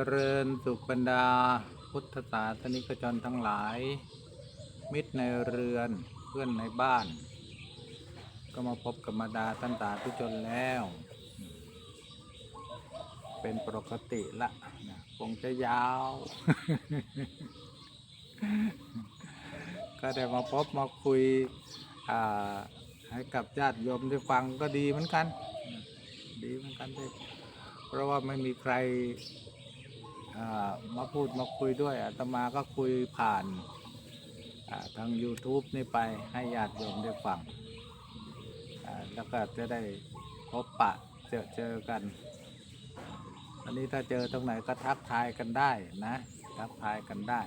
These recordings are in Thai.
เจริญสุขบรรดา พุทธศาสนิกชนทั้งหลาย มิตรในเรือนเพื่อนในบ้าน ก็มาพบกับมาดาท่านตาทุชนแล้ว เป็นปกติละนะคงจะยาว ก็ได้มาพบมาคุยอ่าให้กับญาติโยมได้ฟังก็ดีเหมือนกัน ดีเหมือนกันที่เพราะว่าไม่มีใคร มาพูดมาคุยด้วยอาตมาก็คุยผ่านทาง YouTube นี่ไปให้ญาติโยมได้ฟังแล้วก็จะได้พบปะเจอเจอกัน อันนี้ถ้าเจอตรงไหนก็ทักทายกันได้นะ ทักทายกันได้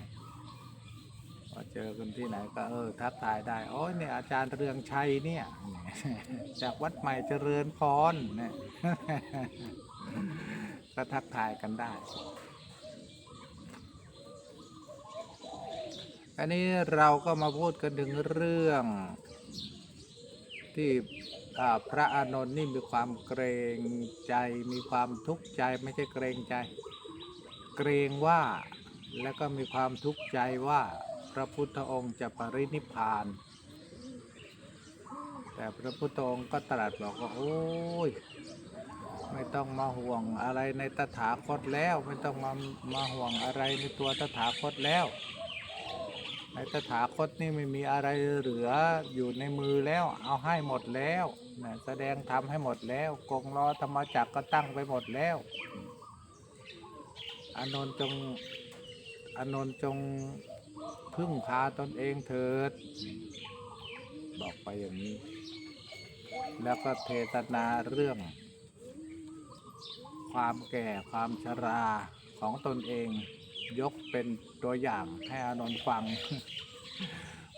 พอเจอกันที่ไหนก็เออทักทายได้โอ้ยเนี่ยอาจารย์เรืองชัยเนี่ยจากวัดใหม่เจริญพรเนี่ยก็ทักทายกันได้ อันนี้เราก็มาพูดกันถึงเรื่อง ที่พระอานนท์นี่มีความเกรงใจ มีความทุกข์ใจไม่ใช่เกรงใจ เกรงว่าแล้วก็มีความทุกข์ใจว่าพระพุทธองค์จะปรินิพพาน แต่พระพุทธองค์ก็ตรัสบอกว่า โอ้ย ไม่ต้องมาห่วงอะไรในตถาคตแล้ว ไม่ต้องมามาห่วงอะไรในตัวตถาคตแล้ว ในตถาคตนี่ไม่มีอะไรเหลืออยู่ในมือแล้ว เอาให้หมดแล้วนะแสดงทำให้หมดแล้ว กงล้อธรรมจักรก็ตั้งไปหมดแล้วอานนท์จงอานนท์จงพึ่งพาตนเองเถิด บอกไปอย่างนี้ แล้วก็เทศนาเรื่อง ความแก่ความชราของตนเอง ยกเป็นตัวอย่างให้อานนท์ฟัง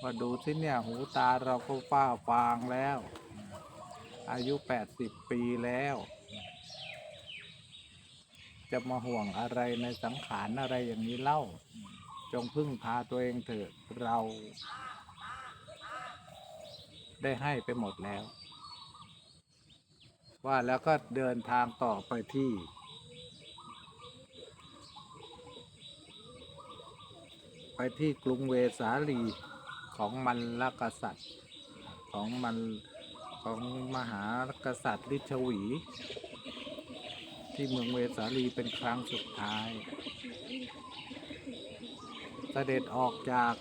ว่าดูที่เนี่ยหูตาเราก็ฟ้าฟางแล้ว อายุ 80 ปีแล้ว จะมาห่วงอะไรในสังขารอะไรอย่างนี้เล่า จงพึ่งพาตัวเองเถิดเรา ได้ให้ไปหมดแล้ว ว่าแล้วก็เดินทางต่อไปที่ ไป ที่กรุงเวสาลีของมันลกษัตริย์ ของมันของมหากษัตริย์ลิชวี ที่เมืองเวสาลีเป็นครั้งสุดท้าย เสด็จออกจาก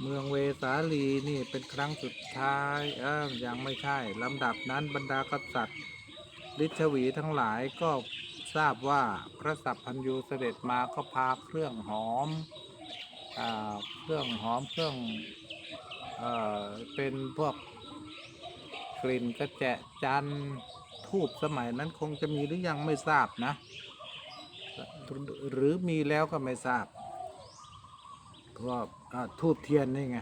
เมืองเวสาลีนี่เป็นครั้งสุดท้ายเออยังไม่ใช่ลำดับนั้นบรรดากษัตริย์ลิชวีทั้งหลายก็ ทราบว่าพระสัพพัญญูเสด็จมาก็พาเครื่องหอมอ่าเครื่องหอมเครื่องเอเป็นพวกกลิ่นกระแจจันทูบสมัยนั้นคงจะมีหรือยังไม่ทราบนะ หรือมีแล้วก็ไม่ทราบก็อ่าทูบเทียนนี่ไง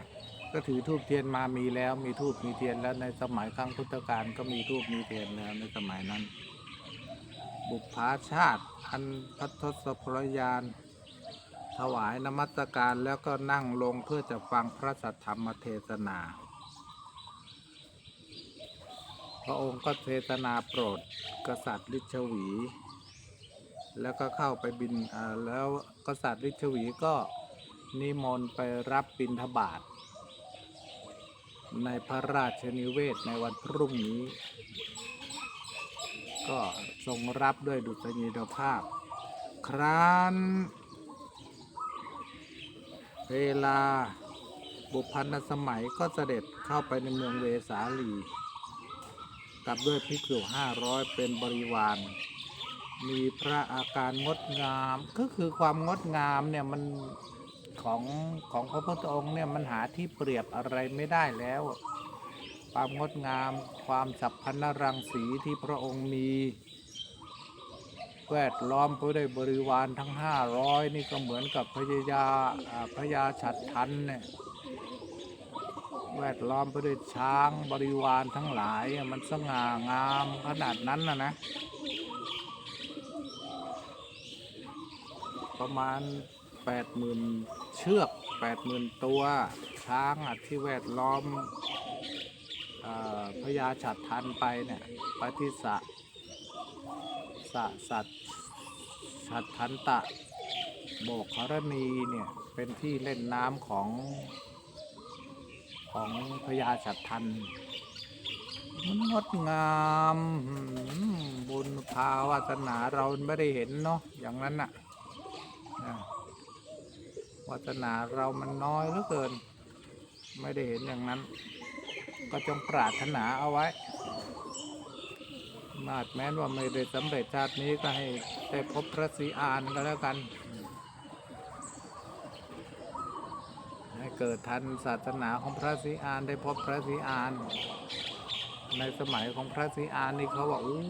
ก็ถือทูบเทียนมามีแล้วมีทูบมีเทียนแล้วในสมัยครั้งพุทธกาลก็มีทูบมีเทียนแล้วในสมัยนั้น บุพภาชาติ อันพัทศพรยาน ถวายนมัสการแล้วก็นั่งลงเพื่อจะฟังพระสัทธรรมเทศนา พระองค์ก็เทศนาโปรดกษัตริย์ลิชวี แล้วก็เข้าไปบินอ่าแล้วกษัตริย์ลิชวีก็นิมนต์ไปรับบิณฑบาตในพระราชนิเวศในวันพรุ่งนี้ ก็ทรงรับด้วยดุษณียภาพ ครั้น เวลาบุพพันสมัยก็เสด็จเข้าไปในเมืองเวสาลีกับด้วยภิกษุห้าร้อยเป็นบริวาร มีพระอาการงดงาม ก็คือความงดงามเนี่ยมันของของพระพุทธองค์เนี่ยมันหาที่เปรียบอะไรไม่ได้แล้ว ความงดงาม ความสัพพันรังสีที่พระองค์มีแวดล้อมไปด้วยบริวารทั้งห้าร้อยนี่ก็เหมือนกับพญายาอ่าพญาฉัตรทันเนี่ยแวดล้อมไปด้วยช้างบริวารทั้งหลายมันสง่างามขนาดนั้นนะนะ ประมาณแปดหมื่นเชือกแปดหมื่นตัว ช้างที่แวดล้อม พญาฉัตรทันไปเนี่ยไปที่สระสระสัตว์ฉัตรทันตะโบกครณีเนี่ยเป็นที่เล่นน้ำของของพญาฉัตรทันมันงดงามบุญภาวาสนาเราไม่ได้เห็นเนาะอย่างนั้นน่ะวาสนาเรามันน้อยเหลือเกิน ไม่ได้เห็นอย่างนั้น ก็จงปรารถนาเอาไว้มาดแม้นว่าไม่ได้สำเร็จชาตินี้ก็ให้ได้พบพระศรีอานก็แล้วกัน ให้เกิดทันศาสนาของพระศรีอานได้พบพระศรีอาน ในสมัยของพระศรีอานนี่เขาว่าโอ้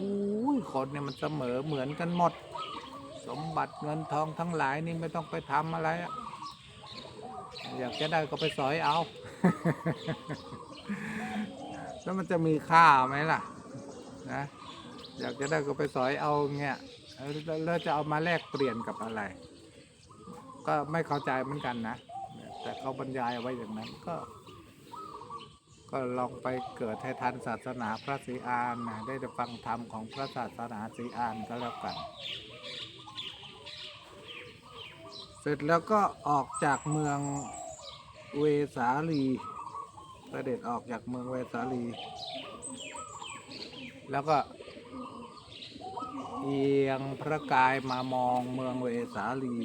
ยคนเนี่ยมันเสมอเหมือนกันหมด สมบัติเงินทองทั้งหลายนี่ไม่ต้องไปทำอะไรอะอยากจะได้ก็ไปสอยเอา แล้วมันจะมีค่าไหมล่ะ นะ อยากจะได้ก็ไปสอยเอาเงี้ยแล้วจะเอามาแลกเปลี่ยนกับอะไร ก็ไม่เข้าใจเหมือนกันนะ แต่เขาบรรยายไว้อย่างนั้นก็ ก็ลองไปเกิดให้ทันศาสนาพระศรีอานนะได้จะฟังธรรมของพระศาสนาศรีอานก็แล้วกันเสร็จแล้วก็ออกจากเมืองเวสาลี เสด็จออกจากเมืองเวสาลี แล้วก็เอียงพระกายมามองเมืองเวสาลี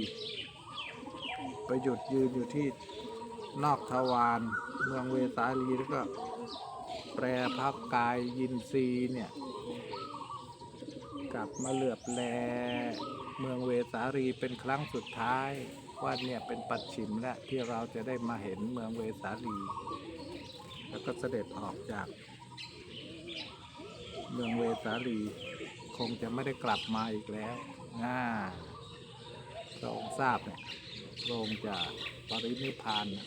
ไปหยุดยืนอยู่ที่นอกทวารเมืองเวสาลีแล้วก็แปรพักกายยินซีเนี่ย กลับมาเหลือบแล เมืองเวสาลีเป็นครั้งสุดท้ายว่าเนี่ยเป็นปัจฉิมแล้วที่เราจะได้มาเห็นเมืองเวสาลี แล้วก็เสด็จออกจาก เมืองเวสาลี คงจะไม่ได้กลับมาอีกแล้วน่าพระองค์ทราบเนี่ยพระองค์จะปรินิพานนะ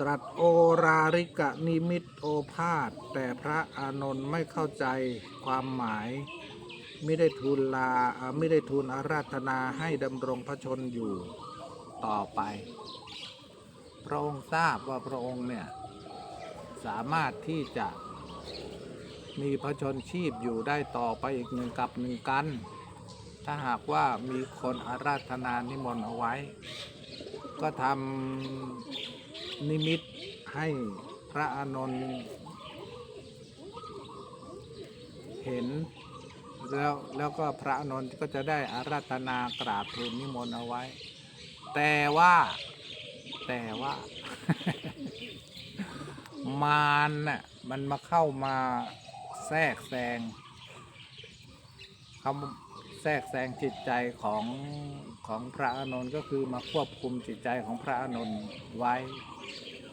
ตรัสโอราริกะนิมิตโอภาสแต่พระอานนท์ไม่เข้าใจความหมาย ไม่ได้ทูลลาไม่ได้ทูลอาราธนาให้ดำรงพระชนอยู่ต่อไป พระองค์ทราบว่าพระองค์เนี่ย สามารถที่จะมีพระชนชีพอยู่ได้ต่อไปอีกหนึ่งกับหนึ่งกัน ถ้าหากว่ามีคนอาราธนานิมนต์เอาไว้ ก็ทำนิมิตให้พระอานนท์เห็นแล้วแล้วก็พระอานนท์ก็จะได้อาราธนากราบทูลนิมนต์เอาไว้ แต่ว่า แต่ว่า มารน่ะมันมาเข้ามาแทรกแซงเขาแทรกแซงจิตใจของของพระอานนท์ก็คือมาควบคุมจิตใจของพระอานนท์ไว้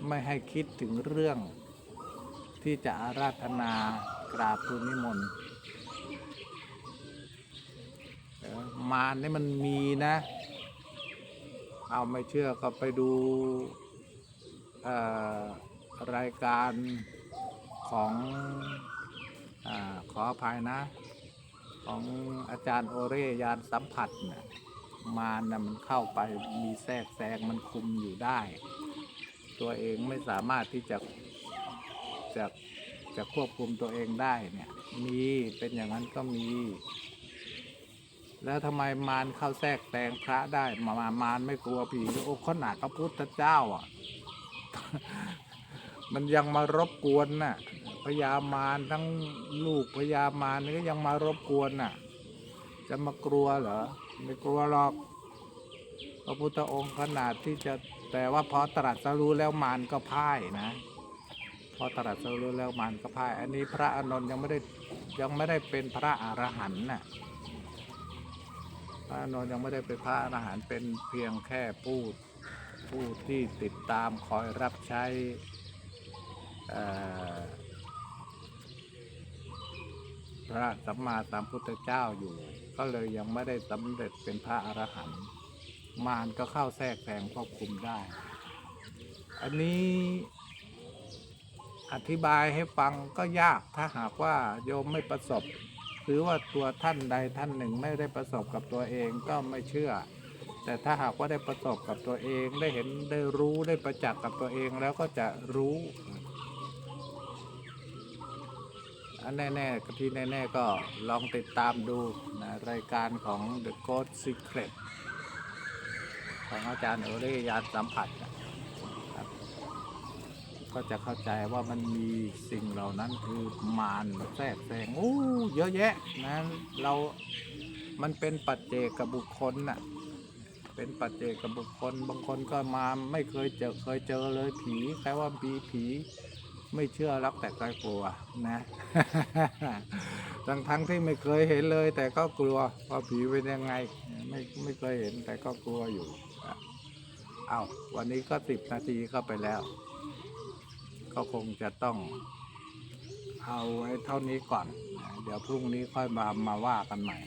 ไม่ให้คิดถึงเรื่อง ที่จะอาราธนากราบทูลนิมนต์มารนี่มันมีนะ เอาไม่เชื่อก็ไปดูรายการของอขออภัยนะ ของอาจารย์โอเรยานสัมผัสนี่ยมานะมันเข้าไปมีแทรกแซงมันคุมอยู่ได้ ตัวเองไม่สามารถที่จะจะจะควบคุมตัวเองได้เนี่ยมีเป็นอย่างนั้นก็มี แล้วทำไมมารเข้าแทรกแซงพระได้มามามารไม่กลัวผีโอ้ขนาดพระพุทธเจ้าอะ มันยังมารบกวนน่ะพญามารทั้งลูกพญามารนี่ก็ยังมารบกวนน่ะ จะมากลัวเหรอไม่กลัวหรอก พระพุทธองค์ขนาดที่จะแต่ว่าพอตรัสรู้แล้วมารก็พ่ายนะ พอตรัสรู้แล้วมารก็พ่าย อันนี้พระอานนท์ยังไม่ได้ยังไม่ได้เป็นพระอรหันต์น่ะ ระอานนท์ยังไม่ได้เป็นพระอรหันต์เป็นเพียงแค่ผู้ผู้ที่ติดตามคอยรับใช้พระสัมมาสัมพุทธเจ้าอยู่ ก็เลยยังไม่ได้สำเร็จเป็นพระอรหันต์มารก็เข้าแทรกแซงควบคุมได้ อันนี้อธิบายให้ฟังก็ยากถ้าหากว่าโยมไม่ประสบ หรือว่าตัวท่านใดท่านหนึ่งไม่ได้ประสบกับตัวเองก็ไม่เชื่อ แต่ถ้าหากว่าได้ประสบกับตัวเองได้เห็นได้รู้ได้ประจักษ์กับตัวเองแล้วก็จะรู้อันแน่ๆก็ที่แน่ๆก็ลองติดตามดูนะรายการของ The Ghost Secret ของอาจารย์โอเรยานสัมผัสนะ ก็จะเข้าใจว่ามันมีสิ่งเหล่านั้นคือมารแทรกแซงโอ้เยอะแยะนะเรา มันเป็นปัจเจกกับบุคคลน่ะเป็นปัจเจกกับบุคคล บางคนก็มาไม่เคยเจอเคยเจอเลยผีแค่ว่ามีผีไม่เชื่อรักแต่ก็กลัวนะทั้งทั้งที่ไม่เคยเห็นเลย แต่ก็กลัวว่าผีเป็นยังไง ไม่ไม่เคยเห็นแต่ก็กลัวอยู่เอาวันนี้ก็สิบนาทีเข้าไปแล้ว ก็คงจะต้องเอาไว้เท่านี้ก่อน เดี๋ยวพรุ่งนี้ค่อยมามาว่ากันใหม่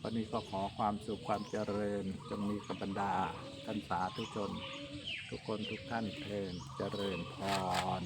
วันนี้ก็ขอความสุขความเจริญจงมีกับบรรดาท่านสาธุชน ทุกคนทุกท่านเพลินเจริญพร